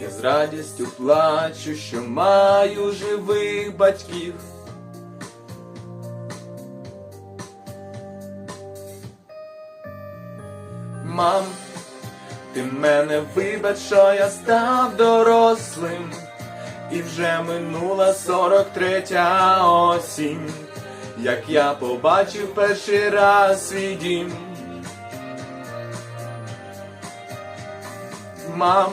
я з радістю плачу, що маю живих батьків. Мам, ти мене вибач, що я став дорослим, і вже минула сорок третя осінь, як я побачив перший раз свій дім. Мам,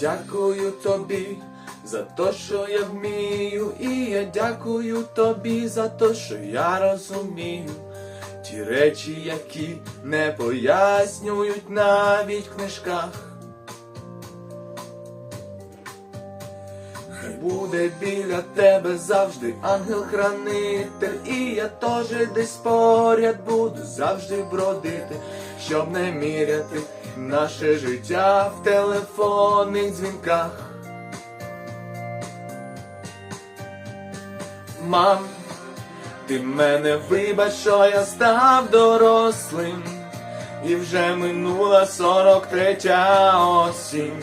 Дякую тобі за те, що я вмію, і я дякую тобі за те, що я розумію. Ті речі, які не пояснюють навіть в книжках. Буде біля тебе завжди ангел-хранитель, і я теж десь поряд буду завжди бродити, щоб не міряти наше життя в телефонних дзвінках. Мам, ти мене вибач, що я став дорослим, і вже минула сорок третя осінь,